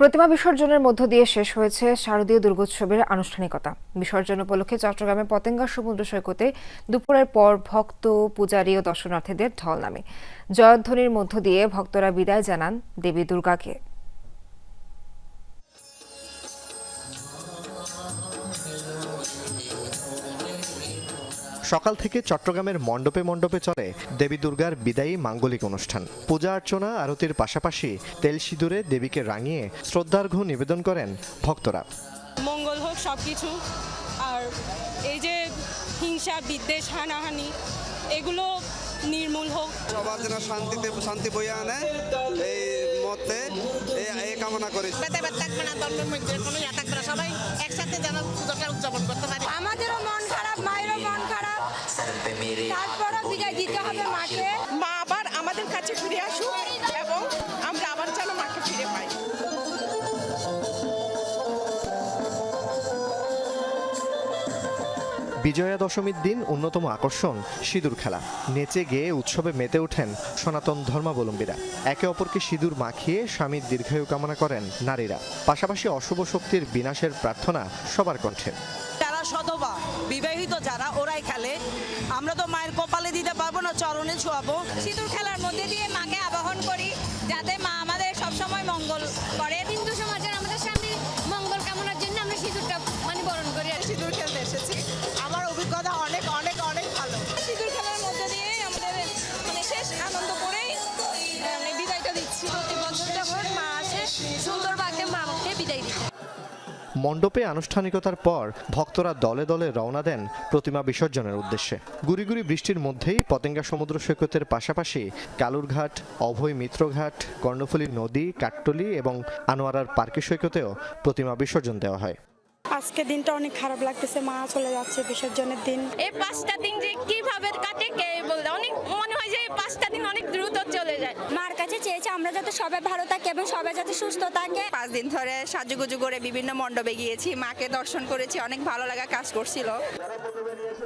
প্রতিমা বিসর্জনের মধ্য দিয়ে শেষ হয়েছে শারদীয় দুর্গোৎসবের আনুষ্ঠানিকতা। বিসর্জন উপলক্ষে চট্টগ্রামে পতেঙ্গা সমুদ্র সৈকতে দুপুরের পর ভক্ত, পূজারী ও দর্শনার্থীদের ঢল নামে। জয়ধ্বনির মধ্য দিয়ে ভক্তরা বিদায় জানান দেবী দুর্গাকে। সকাল থেকে চট্টগ্রামের মণ্ডপে মণ্ডপে চলে দেবী দুর্গার বিদায়ী মাঙ্গলিক অনুষ্ঠান। পূজা অর্চনা আরতির পাশাপাশি তেল সিঁদুরে দেবীকে রাঙিয়ে শ্রদ্ধার্ঘ্য নিবেদন করেন ভক্তরা। মঙ্গল হোক সব কিছু আর এই যে হিংসা বিদ্বেষ হানাহানি এগুলো নির্মূল হোক। সবার যেন শান্তিতে শান্তি বইয়ে আনে এই মতে এই কামনা করি সবাই একসাথে যেন পুজোটা উদযাপন করতে পারে। বিজয়া দশমীর দিন অন্যতম আকর্ষণ, সিঁদুর খেলা। নেচে গেয়ে উৎসবে মেতে ওঠেন সনাতন ধর্মাবলম্বীরা। একে অপরকে সিঁদুর মাখিয়ে স্বামীর দীর্ঘায়ু কামনা করেন নারীরা। পাশাপাশি অশুভ শক্তির বিনাশের প্রার্থনা সবার কণ্ঠে। যারা সধবা বিবাহিত যারা, ওরাই খেলে। আমরা তো মায়ের কপালে দিতে পারব না, চরণে ছোয়াবো। সিঁদুর খেলার মধ্যে দিয়ে মাকে আবাহন করি, যাতে মা আমাদের মণ্ডপে আনুষ্ঠানিকতার পর ভক্তরা দলে দলে রওনা দেন প্রতিমা বিসর্জনের উদ্দেশ্যে। গুড়ি বৃষ্টির মধ্যেই পতেঙ্গা সমুদ্র সৈকতের পাশাপাশি কালুরঘাট অভয় মিত্রঘাট কর্ণফুলী নদী কাট্টলি এবং আনোয়ারার পার্কি সৈকতেও প্রতিমা বিসর্জন দেওয়া হয়। আজকে দিনটা অনেক খারাপ লাগতেছে মা চলে যাচ্ছে বিসর্জনের দিন। এই পাঁচটা দিন যে কীভাবে কাটে কে বলতে অনেক মনে হয় যে এই পাঁচটা দিন অনেক দ্রুত চলে যায় মার চেয়েছে আমরা যাতে সবাই ভালো থাকি এবং সবাই যাতে সুস্থ থাকে। পাঁচ দিন ধরে সাজুগুজু করে বিভিন্ন মণ্ডপে গিয়েছি মাকে দর্শন করেছি অনেক ভালো লাগা কাজ করছিল।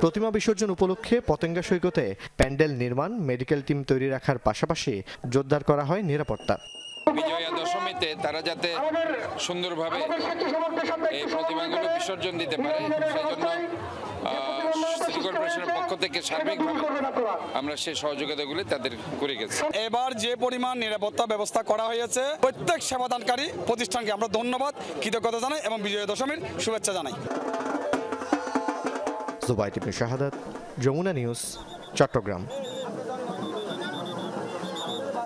প্রতিমা বিসর্জন উপলক্ষে পতেঙ্গা সৈকতে প্যান্ডেল নির্মাণ মেডিকেল টিম তৈরি রাখার পাশাপাশি জোরদার করা হয় নিরাপত্তা। বিজয়া দশমীতে তারা যাতে সুন্দরভাবে এই প্রতিমাগুলো বিসর্জন দিতে পারে সেই জন্য সিটি কর্পোরেশনের পক্ষ থেকে সার্বিকভাবে আমরা সেই সহযোগিতাগুলি তাদের করে গেছি। এবার যে পরিমাণ নিরাপত্তা ব্যবস্থা করা হয়েছে প্রত্যেক সেবাদানকারী প্রতিষ্ঠানকে আমরা ধন্যবাদ কৃতজ্ঞতা জানাই এবং বিজয় দশমীর শুভেচ্ছা জানাই। শাহাদাত যমুনা নিউজ চট্টগ্রাম।